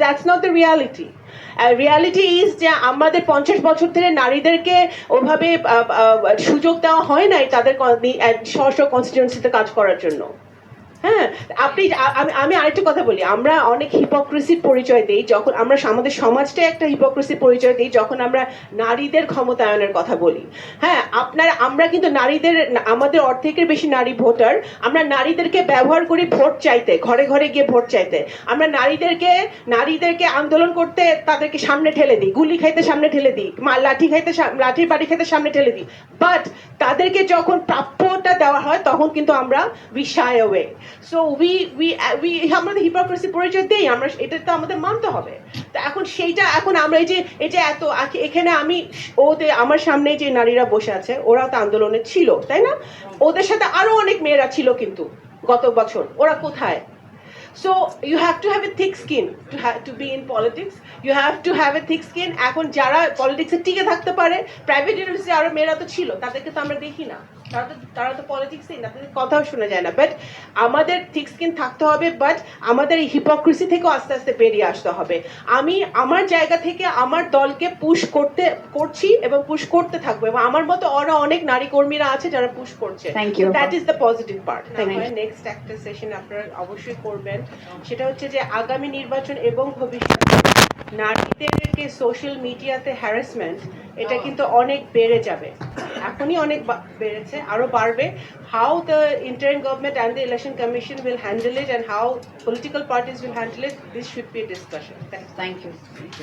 That's not the reality reality is যে আমাদের পঞ্চাশ বছর ধরে নারীদেরকে ওভাবে সুযোগ দেওয়া হয় নাই তাদের স্ব স্ব কনস্টিটিউন্সিতে কাজ করার জন্য। হ্যাঁ আপনি আমি আমি আরেকটা কথা বলি। আমরা অনেক হিপোক্রেসির পরিচয় দিই যখন আমরা আমাদের সমাজটা একটা হিপোক্রেসির পরিচয় দিই যখন আমরা নারীদের ক্ষমতায়নের কথা বলি। হ্যাঁ আপনার, আমরা কিন্তু নারীদের, আমাদের অর্ধেকের বেশি নারী ভোটার। আমরা নারীদেরকে ব্যবহার করি ভোট চাইতে, ঘরে ঘরে গিয়ে ভোট চাইতে। আমরা নারীদেরকে নারীদেরকে আন্দোলন করতে তাদেরকে সামনে ঠেলে দিই। গুলি খাইতে সামনে ঠেলে দিই। লাঠি খাইতে লাঠির বাড়ি খাইতে সামনে ঠেলে দিই। বাট তাদেরকে যখন প্রাপ্যটা দেওয়া হয় তখন কিন্তু আমরা we away so we we we hypocrisy পরিচয় দেই, আমরা এটা তো আমাদের মানতে হবে। তো এখন সেইটা, এখন আমরা এই যে এত এখানে আমি ওদের, আমার সামনে যে নারীরা বসে আছে ওরা তো আন্দোলনে ছিল, তাই না? ওদের সাথে আরও অনেক মেয়েরা ছিল কিন্তু, গত বছর। ওরা কোথায়? So, you have to have a thick skin to have to be in politics. You have to have a thick skin. এখন যারা পলিটিক্সে টিকে থাকতে পারে প্রাইভেট ইউনিভার্সিটি আরও মেয়েরা তো ছিল, তাদেরকে তো আমরা দেখি না। তারা তো তারা তো পলিটিক্সই না তাদের কথাও শোনা যায় না। বাট আমাদের থিক স্কিন থাকতে হবে বাট আমাদের এই হিপোক্রেসি থেকেও আস্তে আস্তে বেরিয়ে আসতে হবে। আমি আমার জায়গা থেকে আমার দলকে পুশ করতে করছি এবং পুশ করতে থাকব। এবং আমার মতো আরও অনেক নারী কর্মীরা আছে যারা পুশ করছে. That is the positive part. Next একটা সেশন আপনারা অবশ্যই করবেন। সেটা হচ্ছে যে আগামী নির্বাচন এবং ভবিষ্যতে নারীদেরকে সোশ্যাল মিডিয়াতে হ্যারাসমেন্ট এটা কিন্তু অনেক বেড়ে যাবে। এখনই অনেক বেড়েছে আরও বাড়বে। How the interim government and the election commission will handle it and how political parties will handle it this should be discussion thank you.